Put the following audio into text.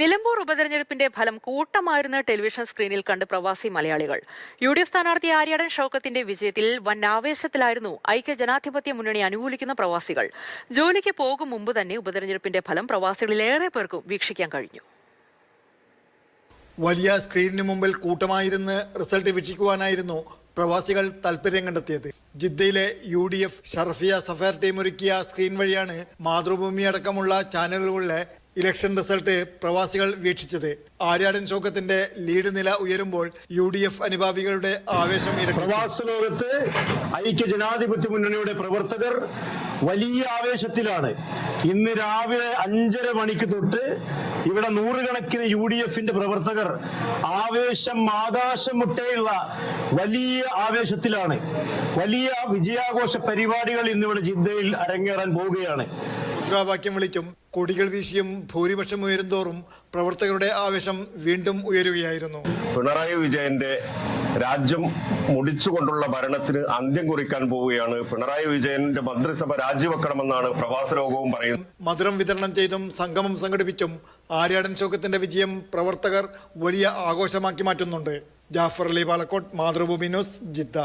നിലമ്പൂർ ഉപതെരഞ്ഞെടുപ്പിന്റെ ഫലം കൂട്ടമായിരുന്ന ടെലിവിഷൻ സ്ക്രീനിൽ കണ്ട് പ്രവാസി മലയാളികൾ. യു ഡി എഫ് സ്ഥാനാർത്ഥി ആര്യാടൻ ഷൌക്കത്തിന്റെ വിജയത്തിൽ വൻ ആവേശത്തിലായിരുന്നു ഐക്യ ജനാധിപത്യ മുന്നണി അനുകൂലിക്കുന്ന പ്രവാസികൾ. ജോലിക്ക് പോകും മുമ്പ് തന്നെ ഉപതെരഞ്ഞെടുപ്പിന്റെ ഫലം പ്രവാസികളിലേറെ പേർക്കും വീക്ഷിക്കാൻ കഴിഞ്ഞു. വലിയ സ്ക്രീനിന് മുമ്പിൽ കൂട്ടമായിരുന്ന് റിസൾട്ട് വീക്ഷിക്കുവാനായിരുന്നു പ്രവാസികൾ താല്പര്യം കണ്ടെത്തിയത്. ജിദ്ദയിലെ U D F Sharafiya sapphire team ഒരുക്കിയ സ്ക്രീൻ വഴിയാണ് മാതൃഭൂമി അടക്കമുള്ള ചാനലുകളിലെ ഇലക്ഷൻ റിസൾട്ട് പ്രവാസികൾ വീക്ഷിച്ചത്. ആര്യാടൻ ചോക്കത്തിന്റെ ലീഡ് നില ഉയരുമ്പോൾ യു ഡി എഫ് അനുഭാവികളുടെ ആവേശം പ്രവാസ ലോകത്ത് ഐക്യ ജനാധിപത്യ മുന്നണിയുടെ പ്രവർത്തകർ വലിയ ആവേശത്തിലാണ്. ഇന്ന് രാവിലെ അഞ്ചര മണിക്ക് തൊട്ട് ഇവിടെ നൂറുകണക്കിന് യു ഡി എഫിന്റെ പ്രവർത്തകർ ആവേശം ആകാശം മുട്ടയുള്ള വലിയ ആവേശത്തിലാണ്. വലിയ വിജയാഘോഷ പരിപാടികൾ ഇന്നിവിടെ ജിദ്ദയിൽ അരങ്ങേറാൻ പോവുകയാണ്. മുദ്രാവാക്യം വിളിച്ചും കൊടികൾ വീശിയും ഭൂരിപക്ഷം ഉയരുന്തോറും പ്രവർത്തകരുടെ ആവേശം വീണ്ടും ഉയരുകയായിരുന്നു. പിണറായി വിജയന്റെ രാജ്യം മുടിച്ചുകൊണ്ടുള്ള ഭരണത്തിന് അന്ത്യം കുറിക്കാൻ പോവുകയാണ് പിണറായി വിജയന്റെ മന്ത്രിസഭ രാജിവെക്കണമെന്നാണ് പ്രവാസ ലോകവും പറയുന്നത്. മധുരം വിതരണം ചെയ്തും സംഗമം സംഘടിപ്പിച്ചും ആര്യാടൻ ശോകത്തിന്റെ വിജയം പ്രവർത്തകർ വലിയ ആഘോഷമാക്കി മാറ്റുന്നുണ്ട്. Jafar Ali Palakkot Mathrubhumi news Jeddah.